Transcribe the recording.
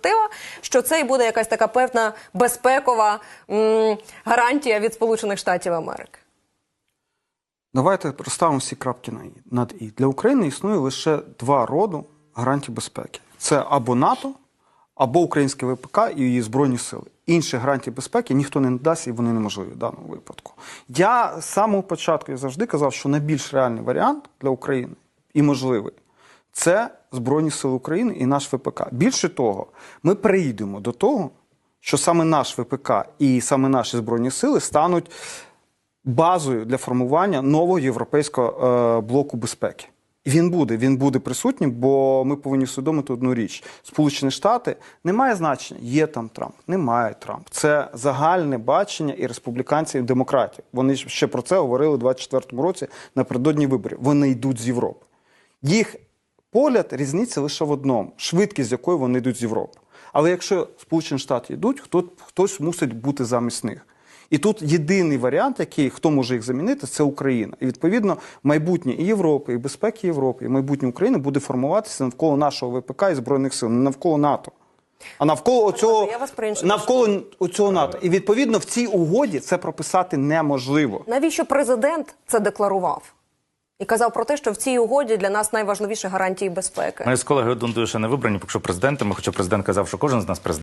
перспектива, що це і буде якась така певна безпекова м, гарантія від Сполучених Штатів Америки. Давайте розставимо всі крапки над і. Для України існує лише два роду гарантій безпеки: це або НАТО, або українське ВПК і її збройні сили. Інших гарантій безпеки ніхто не надасть, і вони неможливі в даному випадку. Я з самого початку я завжди казав, що найбільш реальний варіант для України і можливий це Збройні Сили України і наш ВПК. Більше того, ми перейдемо до того, що саме наш ВПК і саме наші збройні сили стануть базою для формування нового європейського е, блоку безпеки. Він буде, він буде присутнім, бо ми повинні усвідомити одну річ: Сполучені Штати немає значення, є там Трамп, немає Трамп. Це загальне бачення і республіканців, і демократів. Вони ще про це говорили у 24-му році напередодні виборів. Вони йдуть з Європи. Їх погляд різниця лише в одному: швидкість, з якою вони йдуть з Європи. Але якщо Сполучені Штати йдуть, хто, хтось мусить бути замість них. І тут єдиний варіант, який хто може їх замінити, це Україна. І відповідно майбутнє і Європи, і безпеки Європи, і майбутнє України буде формуватися навколо нашого ВПК і збройних сил, не навколо НАТО. А навколо оцього по-іншому навколо оцього НАТО. І відповідно в цій угоді це прописати неможливо. Навіщо президент це декларував? І казав про те, що в цій угоді для нас найважливіше гарантії безпеки. Ми з колегою ще не вибрані, поки що президентами, хоча президент казав, що кожен з нас президент.